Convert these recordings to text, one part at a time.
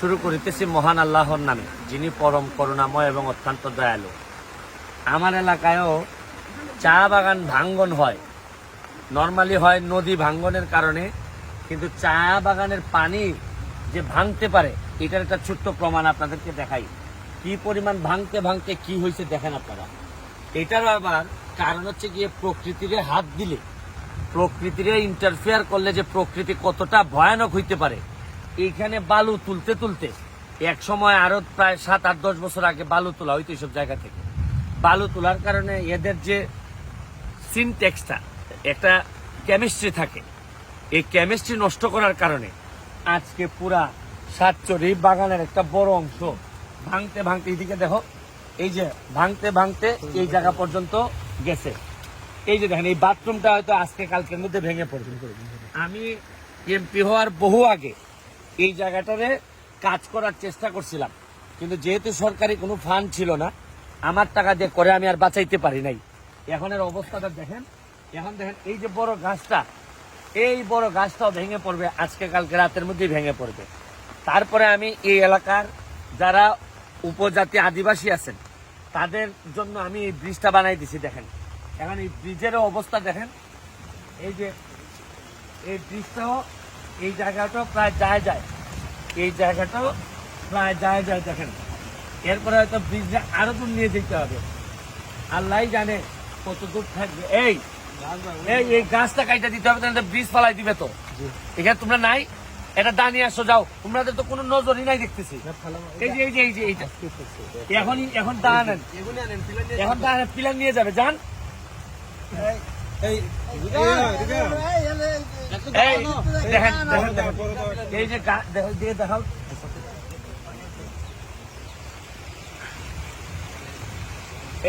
শুরু করিতেছি মহান আল্লাহর নামে, যিনি পরম করুণাময় এবং অত্যন্ত দয়ালু। আমার এলাকায়ও চা বাগান ভাঙ্গন হয়। নর্মালি হয় নদী ভাঙ্গনের কারণে, কিন্তু চা বাগানের পানি যে ভাঙতে পারে, এটার একটা ছোট্ট প্রমাণ আপনাদেরকে দেখাই। কি পরিমাণ ভাঙতে ভাঙতে কি হয়েছে দেখেন আপনারা। এটার আবার কারণ হচ্ছে গিয়ে প্রকৃতিরে হাত দিলে। প্রকৃতিরে ইন্টারফেয়ার করলে যে প্রকৃতি কতটা ভয়ানক হইতে পারে এইখানে বালু তুলতে তুলতে এক সময় আরও প্রায় সাত আট, দশ বছর আগে বালু তোলা হইতো এইসব জায়গা থেকে। বালু তোলার কারণে এদের যে সিনটেক্সটা একটা কেমিস্ট্রি থাকে। এই কেমিস্ট্রি নষ্ট করার কারণে আজকে পুরা সাতচরি বাগানের একটা বড় অংশ ভাঙতে ভাঙতে, এইদিকে দেখো, এই যে ভাঙতে ভাঙতে এই জায়গা পর্যন্ত গেছে। এই যে দেখেন, এই বাথরুমটা হয়তো আজকে কালকের মধ্যে ভেঙে পড়বে। আমি এমপি হওয়ার বহু আগে এই জায়গাটারে কাজ করার চেষ্টা করছিলাম। কিন্তু যেহেতু সরকারি কোনো ফান্ড ছিল না, আমার টাকা দিয়ে করে আমি আর বাঁচাইতে পারি নাই। এখন এর অবস্থাটা দেখেন, এখন দেখেন এই যে বড় গাছটা, এই বড় গাছটাও ভেঙে পড়বে, আজকে কালকে রাতের মধ্যেই ভেঙে পড়বে। তারপরে আমি এই এলাকার যারা উপজাতি আদিবাসী আছেন, তাদের জন্য আমি এই ব্রিজটা বানাই দিছি, দেখেন। এখন এই ব্রিজেরও অবস্থা দেখেন, এই যে এই ব্রিজটাও এই জায়গাটাও প্রায় যায় যায়। এই জায়গাটাও প্রায় যায় যায় দেখেন। এরপরে হয়তো ব্রিজটা আরও দূর নিয়ে যেতে হবে। আল্লাহ জানে কত দূর থাকবে। এই এই এই গাছটা কাইটা দিতে হবে তাহলে ব্রিজ ফালাই দিবে তো। এখানে তোমরা নাই? এটা দাঁড়িয়ে আসো যাও। তোমাদের তো কোনো নজরই নাই দেখতেছি। এই যে এই যে এই যে এইটা। এখনই এখন দাঁড়ান এখন দাঁড়ান পিলার নিয়ে যাবে। যান। দেখেন দেখেন দেখেন এই যে দিয়ে দেখাও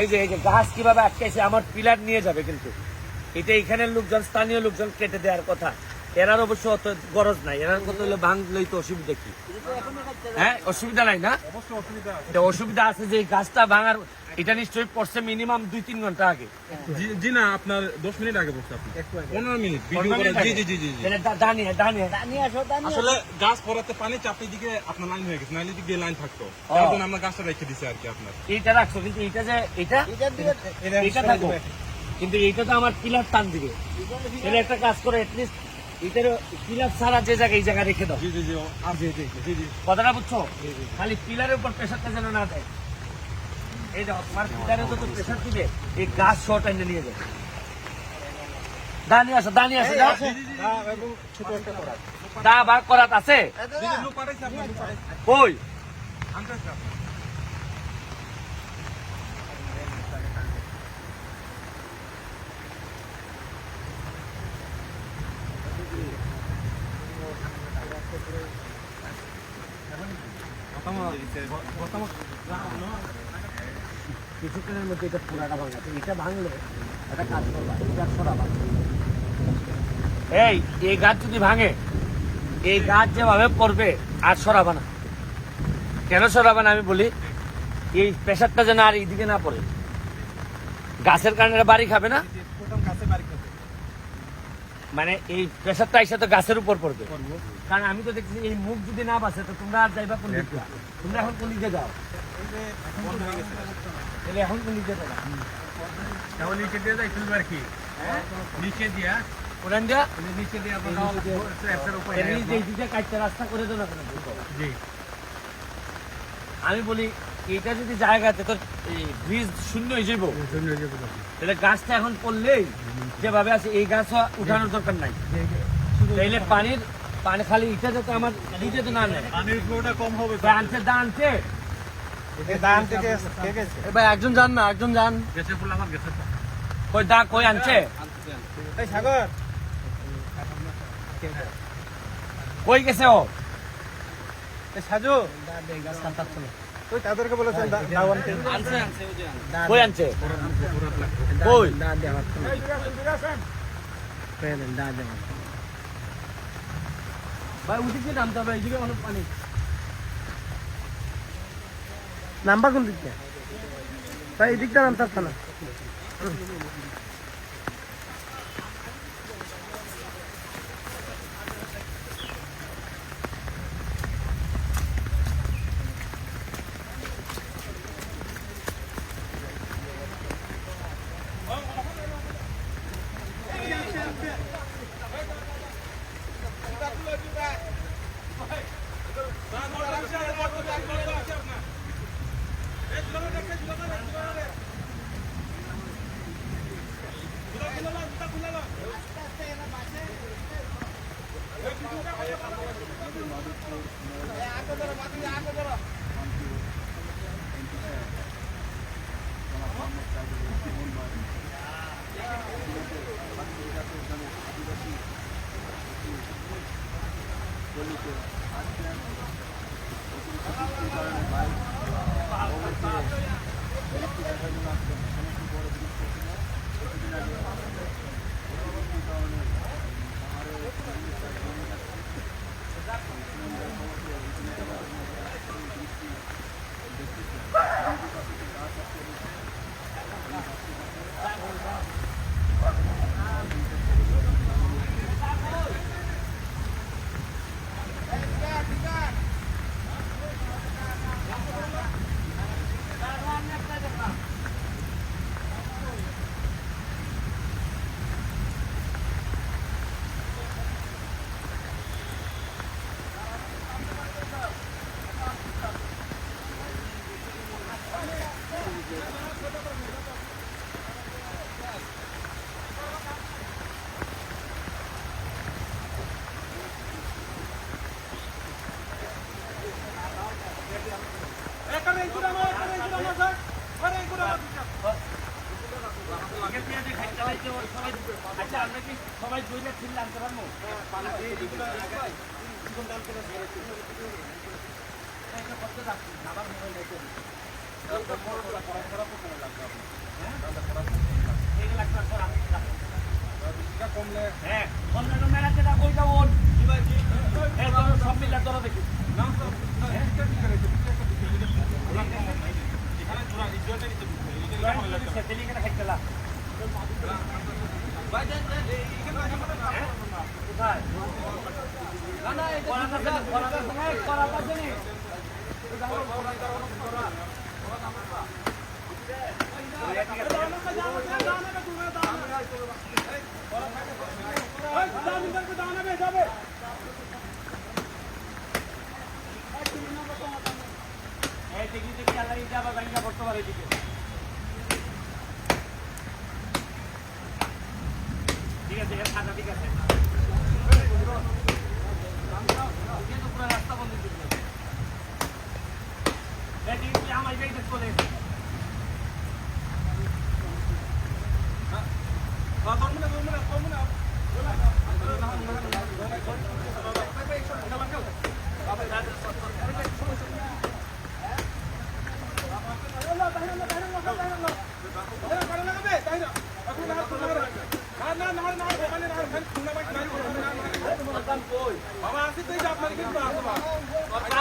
এই যে এই যে গাছ কীভাবে আটকেছে আমার পিলার নিয়ে যাবে কিন্তু। এটা এখানের লোকজন স্থানীয় লোকজন কেটে দেওয়ার কথা। এরার অবশ্য অত গরজ নাই। এরার কথা হলো ভাঙলেই তো অসুবিধা কি? হ্যাঁ অসুবিধা নাই না? অসুবিধা আছে। যে গাছটা ভাঙার এটা নিশ্চয়ই পড়ছে মিনিমাম দুই তিন ঘণ্টা আগে। জি- না আপনার দশ মিনিট আগে বসছে আপনি। পনেরো মিনিট জি জি জি জি আসলে গাছ পড়াতে পানি চাপে দিকে আপনার লাইন হয়ে গেছে নাইলে দিক লাইন থাকতো। তার আমরা গাছটা রেখে দিছি আর কি আপনার। এইটা রাখছো কিন্তু এইটা যে এটা এটা থাকো। কিন্তু এইটা তো আমার পিলার টান দিবে। তাহলে একটা কাজ করে এটলিস্ট এটার পিলার ছাড়া যে জায়গায় এই জায়গা রেখে দাও। জি জি জি। জি জি জি জি কথাটা বুঝছ? খালি পিলারের উপর প্রেশারটা যেন না দেয়। এই দেখো তোমার পিলারে তো প্রেশার দিবে এই গাছ শর্ট এনে নিয়ে যাবে। দাঁড়িয়ে আসো দাঁড়িয়ে আসো ছোট একটা করা দা বার করাত আছে? কিছুক্ষণের মধ্যে এটা পুরাটা ভাঙা। এটা ভাঙলে একটা কাজ করবা এটা সরাবা। এই এই গাছ যদি ভাঙে এই গাছ যেভাবে পড়বে আর সরাবা না। কেন সরাবা না আমি বলি এই প্রেশারটা যেন আর এইদিকে না পড়ে। গাছের কারণে বাড়ি খাবে না? প্রথম গাছে বাড়ি করতে মানে এই প্রেশারটা এসে তো গাছের উপর পড়বে। কারণ আমি তো দেখছি এই মুখ যদি না বাসে তো তোমরা আর যাইবা কোন দিকে তোমরা এখন কোন দিকে যাও? বন্ধ হয়ে গেছে। তাহলে এখন দিকে যাবা তাহলে নিচে দিয়ে যাই তুলবে আর কি। নিচে দিয়া। দিয়া? নিচে দিয়ে নিচে কাটতে রাস্তা করে দেবো না জি। আমি বলি এটা যদি জায়গাতে তো ব্রিজ শূন্য হয়ে যাব তাহলে গাছটা এখন পড়লেই যেভাবে আছে এই গাছ উঠানোর দরকার নাই। তাইলে পানির পানি খালি ইটা যাতে আমার নিচে তো না নেয়। পানির ফ্লোটা কম হবে। ভাই আনছে ভাই একজন যান না একজন যান। গেছে ফুল আমার গেছে কই দা কই আনছে? এই সাগর। কই গেছে ও? সাজু। তুই তাদেরকে বলেছেন দাওয়ান কই আনছে? কই? ভাই উঠেছি নামতে হবে এইদিকে অনেক পানি। নাম্বার কোন দিকটা তাই এদিকটা নামতে পারছে আচ্ছা সবাই দুইটা ফিল আনতে পারব? কমলে হ্যাঁ মেলাতে না কইটা ওন এই ধরো সব মিলে ধরো দেখি না স্যার এখানে জোড়া ইজ্জতের নিচে সেদিকে খাইতেলা কোথায় না। না এটা করাটা সময় করাটা জানি দেখি দেখি আল্লাহ এটা আবার ভাঙ্গা পড়তে পারে ঠিক আছে এর খাতা ঠিক আছে কিন্তু পুরো রাস্তা বন্ধ করবে এই দিকে কি আমার গাড়িতে চলে বাবা আসি তো আপনার কিন্তু আসবা কথা বলল আখামা দাদা ইয়া আগামী ভাইজান ভাইজান আগামী দিনে কেন খারাপ হয় আরে এটা আমার নিয়ে নিয়ে প্রতিবাদ প্রতিবাদ